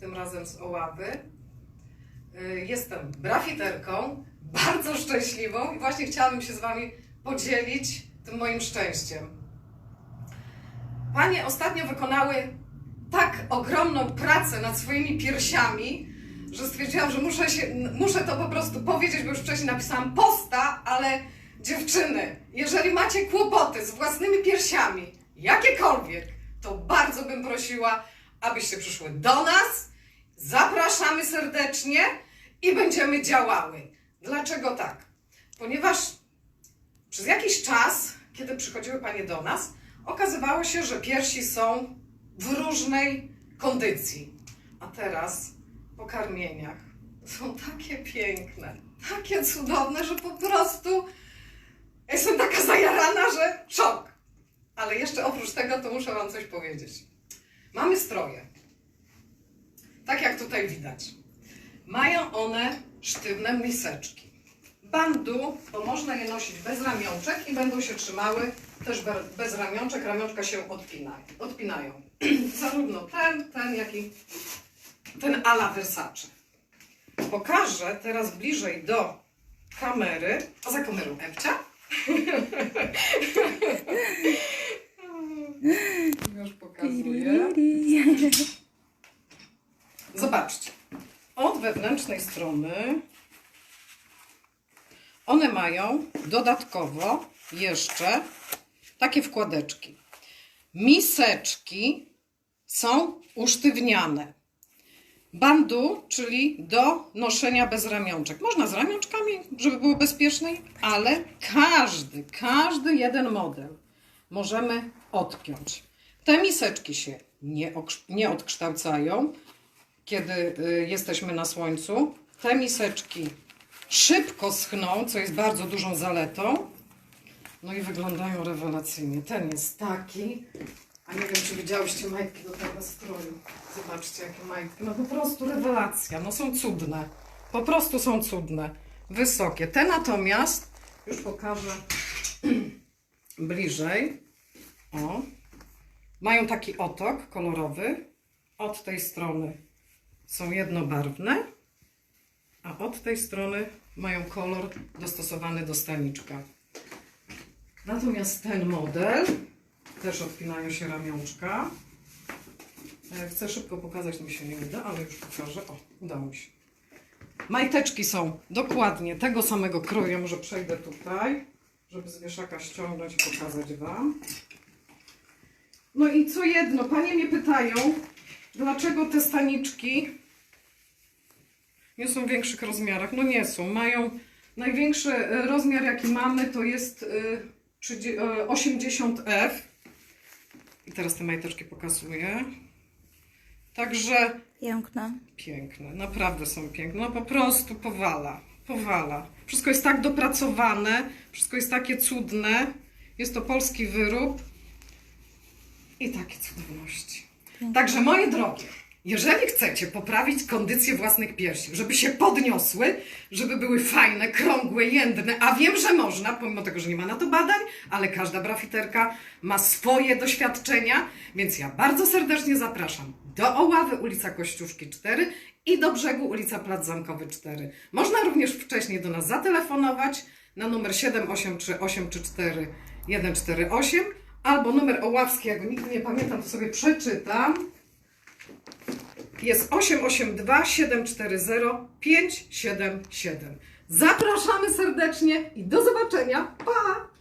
Tym razem z Oławy. Y, Jestem brafiterką, bardzo szczęśliwą i właśnie chciałabym się z Wami podzielić tym moim szczęściem. Panie ostatnio wykonały tak ogromną pracę nad swoimi piersiami, że stwierdziłam, że muszę, się, muszę to po prostu powiedzieć, bo już wcześniej napisałam posta, ale dziewczyny, jeżeli macie kłopoty z własnymi piersiami, jakiekolwiek, to bardzo bym prosiła, abyście przyszły do nas. Zapraszamy serdecznie i będziemy działały. Dlaczego tak? Ponieważ przez jakiś czas, kiedy przychodziły panie do nas, okazywało się, że piersi są w różnej kondycji. A teraz po karmieniach są takie piękne, takie cudowne, że po prostu jestem taka zajarana, że szok. Ale jeszcze oprócz tego to muszę Wam coś powiedzieć. Mamy stroje. Tak jak tutaj widać. Mają one sztywne miseczki. Bandu, bo można je nosić bez ramionczek i będą się trzymały też be- bez ramionczek. Ramionczka się odpina, odpinają. Zarówno ten, ten, jak i ten ala Versace. Pokażę teraz bliżej do kamery. A za kamerą Ewcia. Już pokazuję. Zobaczcie. Od wewnętrznej strony one mają dodatkowo jeszcze takie wkładeczki. Miseczki są usztywniane. Bandu, czyli do noszenia bez ramionczek. Można z ramionczkami, żeby było bezpieczniej, ale każdy, każdy jeden model możemy odpiąć. Te miseczki się nie, nie odkształcają, kiedy y, jesteśmy na słońcu. Te miseczki szybko schną, co jest bardzo dużą zaletą. No i wyglądają rewelacyjnie. Ten jest taki. A nie wiem, czy widziałyście majtki do tego stroju. Zobaczcie, jakie majtki. No po prostu rewelacja. No są cudne. Po prostu są cudne. Wysokie. Te natomiast, już pokażę bliżej. O. Mają taki otok kolorowy. Od tej strony są jednobarwne, a od tej strony mają kolor dostosowany do staniczka. Natomiast ten model też odpinają się ramionczka. E, Chcę szybko pokazać, mi się nie uda, ale już pokażę. O, udało mi się. Majteczki są dokładnie tego samego kroju. Może przejdę tutaj, żeby z wieszaka ściągnąć i pokazać Wam. No i co jedno, panie mnie pytają, dlaczego te staniczki nie są w większych rozmiarach? No nie są. Mają największy e, rozmiar, jaki mamy, to jest y, 30 e, 80F. I teraz te majteczki pokazuję. Także Piękne. piękne, naprawdę są piękne. No po prostu powala, powala. Wszystko jest tak dopracowane, wszystko jest takie cudne. Jest to polski wyrób i takie cudowności. Także moje drogie, jeżeli chcecie poprawić kondycję własnych piersi, żeby się podniosły, żeby były fajne, krągłe, jędrne, a wiem, że można, pomimo tego, że nie ma na to badań, ale każda brafiterka ma swoje doświadczenia, więc ja bardzo serdecznie zapraszam do Oławy, ulica Kościuszki 4 i do brzegu ulica Plac Zamkowy 4. Można również wcześniej do nas zatelefonować na numer 783 834 148 albo numer oławski, jak go nigdy nie pamiętam, to sobie przeczytam. Jest 882 740 577. Zapraszamy serdecznie i do zobaczenia. Pa!